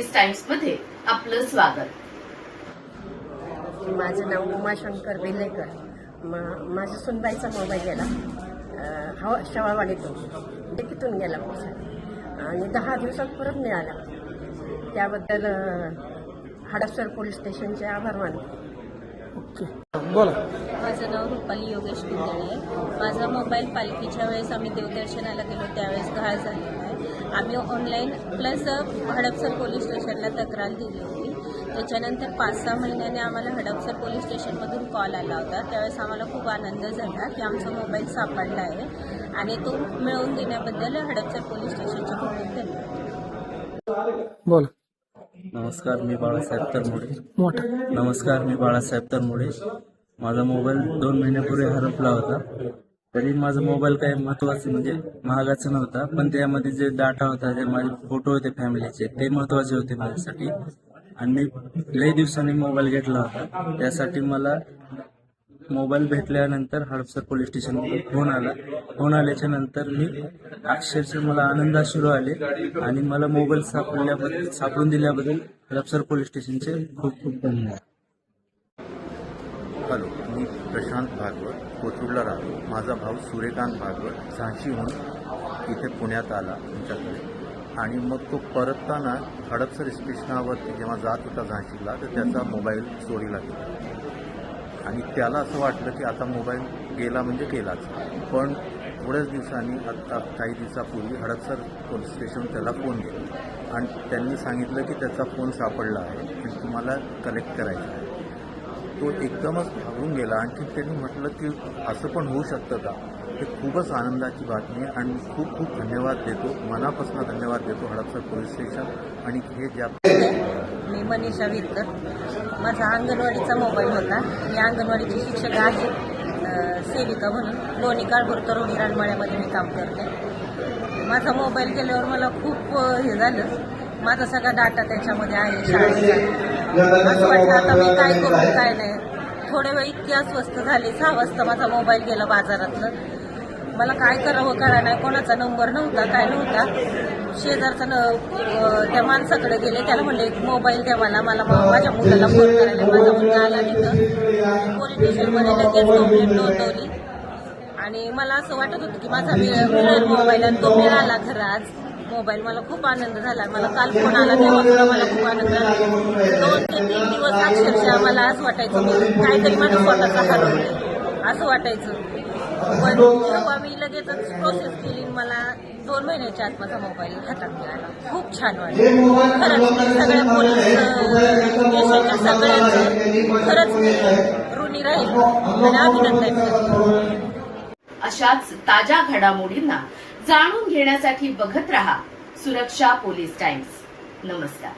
टाइम्समध्ये आपलं स्वागत. माझं नाव उमाशंकर बेलेकर मा माझ्या सुनबाईचा मोबाईल गेला. हवा शवावाडीतून तिथून गेला आणि दहा दिवसात परत मिळाला. त्याबद्दल अं, पोलीस स्टेशनचे आभार मानतो. ओके. बोला. माझं नाव रुपाली योगेश आहे. माझा मोबाईल पालखीच्या वेळेस आम्ही देवदर्शनाला गेलो त्यावेळेस घाळ झालेला आहे. आम्ही ऑनलाईन प्लस हडपसर पोलीस स्टेशनला तक्रार दिली होती. त्याच्यानंतर पाच सहा महिन्याने आम्हाला हडपसर पोलीस स्टेशनमधून कॉल आला होता. त्यावेळेस आम्हाला खूप आनंद झाला की आमचा मोबाईल सापडला आहे आणि तो मिळवून देण्याबद्दल हडपसर पोलीस स्टेशनचे खूप धन्यवाद. बोला. नमस्कार मी बाळासाहेब तरमोडे. मोठा. नमस्कार मी बाळासाहेब तरमोडे. माझा मोबाईल दोन महिन्यापूर्वी हरपला होता. तरी माझा मोबाईल काही महत्वाचं म्हणजे महागाचा नव्हता पण त्यामध्ये जे डाटा होता जे माझे फोटो होते फॅमिलीचे ते महत्त्वाचे होते माझ्यासाठी. आणि मी लई दिवसांनी मोबाईल घेतला होता. त्यासाठी मला मोबाईल भेटल्यानंतर हडपसर पोलीस स्टेशन फोन आला. फोन आल्याच्यानंतर मी अक्षरशः मला आनंदाश्रू आले आणि मला मोबाईल सापडल्याबद्दल सापडून दिल्याबद्दल हडपसर पोलीस स्टेशनचे खूप खूप धन्यवाद. हॅलो मी प्रशांत भागवत कोथरूडला राहतो. माझा भाऊ सूर्यकांत भागवत झाशीहून इथे पुण्यात आला तुमच्याकडे आणि मग तो परतताना हडपसर स्टेशनावरती जेव्हा जात होता झाशीला तर त्याचा मोबाईल चोरीला गेला. आणि त्याला असं वाटलं की आता मोबाईल गेला म्हणजे गेलाच. पण थोड्याच दिवसांनी आता काही दिवसापूर्वी हडपसर पोलीस स्टेशन त्याला फोन केला आणि त्यांनी सांगितलं की त्याचा फोन सापडला आहे आणि तुम्हाला कलेक्ट करायचा आहे. तो एकदमच भागून गेला. आणखी त्यांनी म्हटलं की असं पण होऊ शकतं का? हे खूपच आनंदाची बातमी आहे आणि खूप खूप धन्यवाद देतो. मनापासून धन्यवाद देतो हडपसर पोलीस स्टेशन आणि हे ज्या मी मनीषा विरकर माझा अंगणवाडीचा मोबाईल होता. मी अंगणवाडीची शिक्षक आहे सेविका म्हणून. लोणी काळभोर तरुणी रानमाळ्यामध्ये मी काम करते. माझा मोबाईल गेल्यावर मला खूप हे झालं. माझा सगळा डाटा त्याच्यामध्ये आहे शाळेचा असं वाटलं आता मी काय करू काय नाही. थोड्या वेळ इतकी अस्वस्थ झाली. सहा वाजता माझा मोबाईल गेला बाजारातलं मला काय करावं करा नाही. कोणाचा नंबर नव्हता काय नव्हता. शेजारचा न त्या माणसाकडे गेले. त्याला म्हणले एक मोबाईल द्या मला. मला माझ्या मुलाला फोन करायला. माझा मुलगा आला तिथं. पोलीस स्टेशनमध्ये लगेच कंप्लेंट नोंदवली. आणि मला असं वाटत होतं की माझा मिळेल मोबाईल आणि तो मिळाला खरं मोबाईल मला खूप आनंद झाला. मला काल फोन आला तेव्हा मला खूप आनंद झाला. दोन ते तीन दिवस अक्षरशः मला असं वाटायचं मी काहीतरी माझं स्वतःचा हरवलं असं वाटायचं. पण जेव्हा मी लगेचच प्रोसेस केली. मला दोन महिन्याच्या आत माझा मोबाईल हातात मिळाला खूप छान वाटलं. खरंच मी सगळ्या पोलीस अं, स्टेशनच्या सगळ्यांचं खरंच मी ऋणी राहील. आणि अभिनंदन करते. अशाच ताज्या घडामोडींना जाणून घेण्यासाठी बघत रहा सुरक्षा पोलीस टाइम्स. नमस्कार.